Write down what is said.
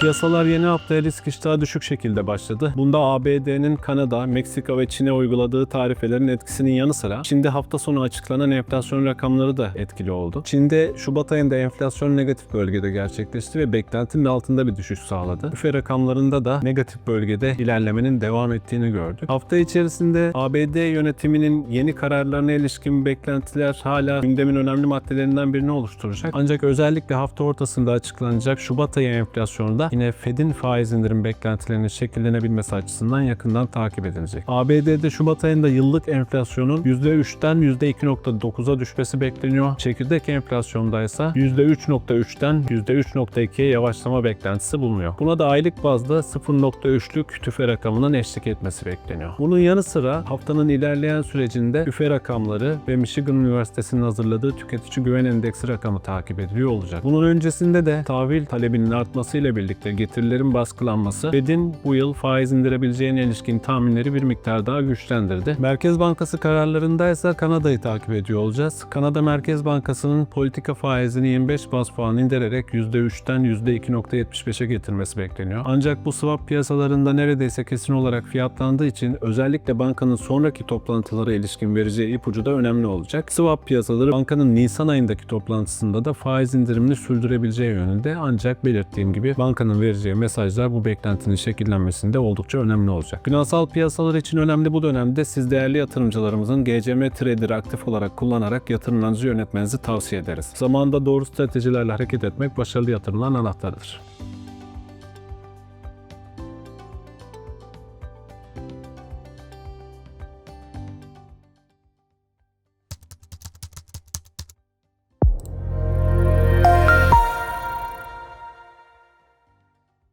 Piyasalar yeni haftaya risk iştahı düşük şekilde başladı. Bunda ABD'nin Kanada, Meksika ve Çin'e uyguladığı tarifelerin etkisinin yanı sıra Çin'de hafta sonu açıklanan enflasyon rakamları da etkili oldu. Çin'de Şubat ayında enflasyon negatif bölgede gerçekleşti ve beklentinin altında bir düşüş sağladı. Üfe rakamlarında da negatif bölgede ilerlemenin devam ettiğini gördük. Hafta içerisinde ABD yönetiminin yeni kararlarına ilişkin beklentiler hala gündemin önemli maddelerinden birini oluşturacak. Ancak özellikle hafta ortasında açıklanacak Şubat ayı enflasyonda yine Fed'in faiz indirim beklentilerinin şekillenebilmesi açısından yakından takip edilecek. ABD'de Şubat ayında yıllık enflasyonun %3'ten %2.9'a düşmesi bekleniyor. Çekirdek enflasyonda ise %3.3'ten %3.2'ye yavaşlama beklentisi bulunuyor. Buna da aylık bazda 0.3'lük tüfe rakamının eşlik etmesi bekleniyor. Bunun yanı sıra haftanın ilerleyen sürecinde tüfe rakamları ve Michigan Üniversitesi'nin hazırladığı tüketici güven endeksi rakamı takip ediliyor olacak. Bunun öncesinde de tahvil talebinin artmasıyla birlikte getirilerin baskılanması Fed'in bu yıl faiz indirebileceğine ilişkin tahminleri bir miktar daha güçlendirdi. Merkez Bankası kararlarında ise Kanada'yı takip ediyor olacağız. Kanada Merkez Bankası'nın politika faizini 25 bas puan indirerek %3'ten %2.75'e getirmesi bekleniyor. Ancak bu swap piyasalarında neredeyse kesin olarak fiyatlandığı için özellikle bankanın sonraki toplantılara ilişkin vereceği ipucu da önemli olacak. Swap piyasaları bankanın Nisan ayındaki toplantısında da faiz indirimini sürdürebileceği yönünde ancak belirttiğim gibi bankanın vereceği mesajlar bu beklentinin şekillenmesinde oldukça önemli olacak. Finansal piyasalar için önemli bu dönemde siz değerli yatırımcılarımızın GCM Trader'ı aktif olarak kullanarak yatırımlarınızı yönetmenizi tavsiye ederiz. Zamanında doğru stratejilerle hareket etmek başarılı yatırımların anahtarıdır.